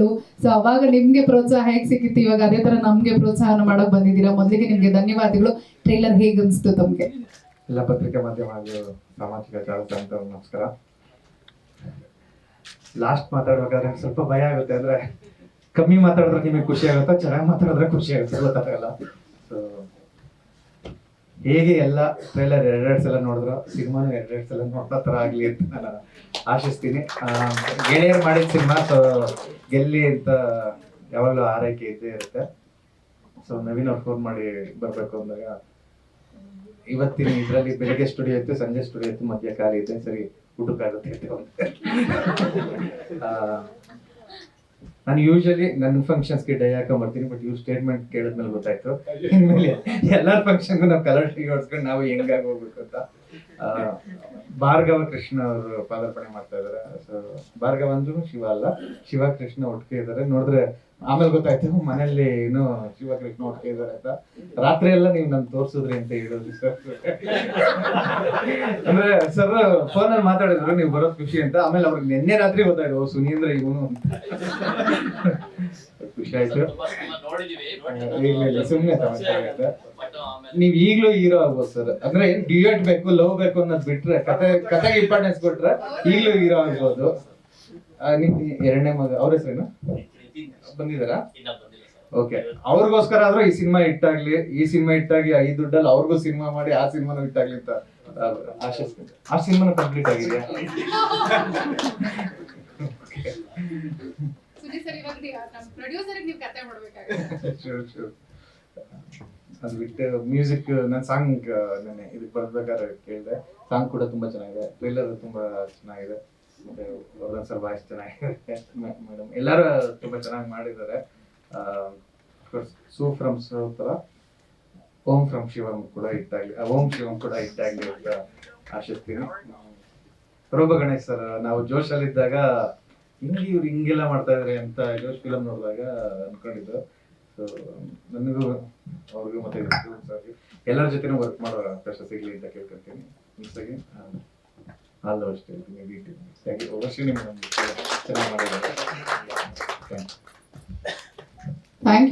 So ಅವಾಗ ನಿಮ್ಗೆ ಪ್ರೋತ್ಸಾಹ ಹೇಗ್ ಸಿಕ್ಕಿತ್ತು? ಇವಾಗ ಅದೇ ತರ ನಮ್ಗೆ ಪ್ರೋತ್ಸಾಹನ ಮಾಡಕ್ ಬಂದಿದ್ದೀರಾ? ಮೊದಲಿಗೆ ನಿಮ್ಗೆ ಧನ್ಯವಾದಗಳು. ಟ್ರೈಲರ್ ಹೇಗ್ ಅನ್ಸ್ತು ತಮ್ಗೆ? ಎಲ್ಲ ಪತ್ರಿಕಾ ಮಾಧ್ಯಮ ಸಾಮಾಜಿಕ ಜಾಲತಾಣ ನಮಸ್ಕಾರ ಲಾಸ್ಟ್ ಮಾತಾಡ್ಬೇಕಾದ್ರೆ ಸ್ವಲ್ಪ ಭಯ ಆಗುತ್ತೆ. ಅಂದ್ರೆ ಕಮ್ಮಿ ಮಾತಾಡಿದ್ರೆ ನಿಮಗೆ ಖುಷಿ ಆಗುತ್ತಾ, ಚೆನ್ನಾಗಿ ಮಾತಾಡಿದ್ರೆ ಖುಷಿ ಆಗುತ್ತೆ. ಗೊತ್ತಾಗಲ್ಲ ಸೊ ಹೇಗೆ ಎಲ್ಲ ಟ್ರೈಲರ್ ಎರಡೆರಡು ಸಲ ನೋಡಿದ್ರು, ಸಿನಿಮಾನು ಎರಡೆರಡು ಸಲ ನೋಡೋ ಥರ ಆಗಲಿ ಅಂತ ನಾನು ಆಶಿಸ್ತೀನಿ. ಗೆಳೆಯರು ಮಾಡಿದ ಸಿನಿಮಾ ಸೊ ಗೆಲ್ಲಿ ಅಂತ ಯಾವಾಗಲೂ ಆರೈಕೆ ಇದ್ದೇ ಇರುತ್ತೆ. ಸೊ ನವೀನ್ ಫೋನ್ ಮಾಡಿ ಬರಬೇಕು ಅಂದಾಗ, ಇವತ್ತಿನ ಇದರಲ್ಲಿ ಬೆಳಿಗ್ಗೆ ಸ್ಟುಡಿಯೋ ಇತ್ತು, ಸಂಜೆ ಸ್ಟುಡಿಯೋ ಇತ್ತು, ಮಧ್ಯ ಖಾಲಿ ಇದೆ ಸರಿ ಊಟಕ್ಕಾಗುತ್ತೆ ನಾನು ಯೂಶಲಿ ನನ್ನ ಫಂಕ್ಷನ್ಸ್ಗೆ ಡೈ ಹಾಕೊಂಡ್ಬರ್ತೀನಿ ಬಟ್ ಇವ್ರು ಸ್ಟೇಟ್ಮೆಂಟ್ ಕೇಳಿದ್ಮೇಲೆ ಗೊತ್ತಾಯ್ತು. ಎಲ್ಲ ಫಂಕ್ಷನ್ಗೂ ನಾವು ಕಲರ್ ಹೊಡ್ಸ್ಕೊಂಡು ನಾವು ಹೆಂಗಾಗಿ ಹೋಗ್ಬೇಕು ಅಂತ. ಭಾರ್ಗವ ಕೃಷ್ಣ ಅವರು ಪಾದಾರ್ಪಣೆ ಮಾಡ್ತಾ ಇದಾರೆ. ಸೊ ಭಾರ್ಗವ ಅಂದ್ರೂ ಶಿವ ಅಲ್ಲ. ಶಿವ ಕೃಷ್ಣ ಒಟ್ಟಿಗೆ ಇದಾರೆ. ನೋಡಿದ್ರೆ ಆಮೇಲೆ ಗೊತ್ತಾಯ್ತು ಮನೆಯಲ್ಲಿ ಏನು ಶಿವ ಕೃಷ್ಣ ಒಟ್ಟಿಗೆ ಇದಾರೆ ಅಂತ. ರಾತ್ರಿ ಎಲ್ಲ ನೀವು ನನ್ ತೋರ್ಸಿದ್ರಿ ಅಂತ ಹೇಳೋದು ಸರ್ ಅಂದ್ರೆ ಸರ್ ಫೋನ್ ಅಲ್ಲಿ ಮಾತಾಡಿದ್ರು ನೀವು ಬರೋದ್ ಖುಷಿ ಅಂತ. ಆಮೇಲೆ ಅವ್ರಿಗೆ ನಿನ್ನೆ ರಾತ್ರಿ ಗೊತ್ತಾಯ್ತು ಓ ಸುನೀಂದ್ರ ಇವನು ಅಂತ. ಖುಷಿ ಆಯ್ತು. ಇಲ್ಲ ಇಲ್ಲ ಸುಮ್ಮನೆ ನೀವ್ ಈಗ್ಲೂ ಹೀರೋ ಆಗ್ಬೋದು ಸರ್. ಅಂದ್ರೆ ಏನ್ ಡಿಯೋಟ್ ಬೇಕು ಲವ್ ಬೇಕು ಅನ್ನೋದ್ ಬಿಟ್ರೆ ಕತೆ ಕತೆಗೆ ಇಂಪಾರ್ಟೆನ್ಸ್ ಕೊಟ್ರೆ ಈಗ್ಲೂ ಹೀರೋ ಆಗ್ಬೋದು. ನಿಮ್ ಎರಡನೇ ಮಗ ಅವ್ರ ಹೆಸರೇನು? ಬಂದಿದಾರಾ ಇನ್ನ ಬಂದಿಲ್ಲ ಸರ್. ಓಕೆ. ಅವ್ರಿಗೋಸ್ಕರ ಆದ್ರೂ ಈ ಸಿನಿಮಾ ಹಿಟ್ಟಾಗ್ಲಿ ಈ ಸಿನಿಮಾ ಹಿಟ್ಟಾಗಿ ಐದು ದುಡ್ಡಲ್ಲಿ ಅವ್ರಿಗೂ ಸಿನಿಮಾ ಮಾಡಿ ಆ ಸಿನಿಮಾನು ಹಿಟ್ಟಾಗ್ಲಿ ಅಂತ ಆ, ಆಶಿಸ್ತೀನಿ. ಆ ಸಿನಿಮಾನು ಕಂಪ್ಲೀಟ್ ಆಗಿದೆ ಸರಿ ಸರಿ ಇವಾಗ ನಮ್ಮ ಪ್ರೊಡ್ಯೂಸರ್ ನೀವು ಕತೆ ಮಾಡ್ಬೇಕಾಗುತ್ತೆ ಅದು ಬಿಟ್ಟು ಮ್ಯೂಸಿಕ್ ನನ್ನ ಸಾಂಗ್ ನಾನು. ಇದಕ್ಕೆ ಬರ್ಬೇಕಾದ್ರೆ ಕೇಳಿದೆ. ಸಾಂಗ್ ಕೂಡ ತುಂಬಾ ಚೆನ್ನಾಗಿದೆ. ಟ್ರೈಲರ್ ತುಂಬಾ ಚೆನ್ನಾಗಿದೆ. ಮತ್ತೆ ವರ್ಧನ್ ಸರ್ ವಾಯ್ಸ್ ಚೆನ್ನಾಗಿದೆ. ಮೇಡಮ್ ಎಲ್ಲರೂ ತುಂಬಾ ಚೆನ್ನಾಗಿ ಮಾಡಿದ್ದಾರೆ. ಸೂ ಫ್ರಮ್ ತರ ಓಂ ಫ್ರಮ್ ಶಿವಂ ಕೂಡ ಇಟ್ಟಾಗ್ಲಿ ಓಂ ಶಿವಂ ಕೂಡ ಇಟ್ಟಾಗ್ಲಿ ಅಂತ ಆಶಿಸ್ತೀನಿ. ಪ್ರಭು ಗಣೇಶ್ ಸರ್, ನಾವು ಜೋಶಲ್ಲಿದ್ದಾಗ ಹಿಂಗೆ ಇವ್ರು ಹಿಂಗೆಲ್ಲ ಮಾಡ್ತಾ ಇದಾರೆ ಅಂತ ಜೋಶ್ ಫಿಲಮ್ ನೋಡಿದಾಗ ಅನ್ಕೊಂಡಿದ್ದು. ಸೊ ನನಗೂ ಅವ್ರಿಗೂ ಮತ್ತೆ ಎಲ್ಲರ ಜೊತೆನೂ ವರ್ಕ್ ಮಾಡೋ ಅವಕಾಶ ಸಿಗಲಿ ಅಂತ ಕೇಳ್ಕೊಳ್ತೀನಿ. ಮಿಸ್ಸಾಗಿ ಆಲ್ ದ ಬೆಸ್ಟ್ ಹೇಳ್ತೀನಿ ಥ್ಯಾಂಕ್ ಯು ವರ್ಷ ನಿಮ್ಗೆ ಚೆನ್ನಾಗಿ ಮಾಡಿದ್ದಾರೆ ಥ್ಯಾಂಕ್ ಯು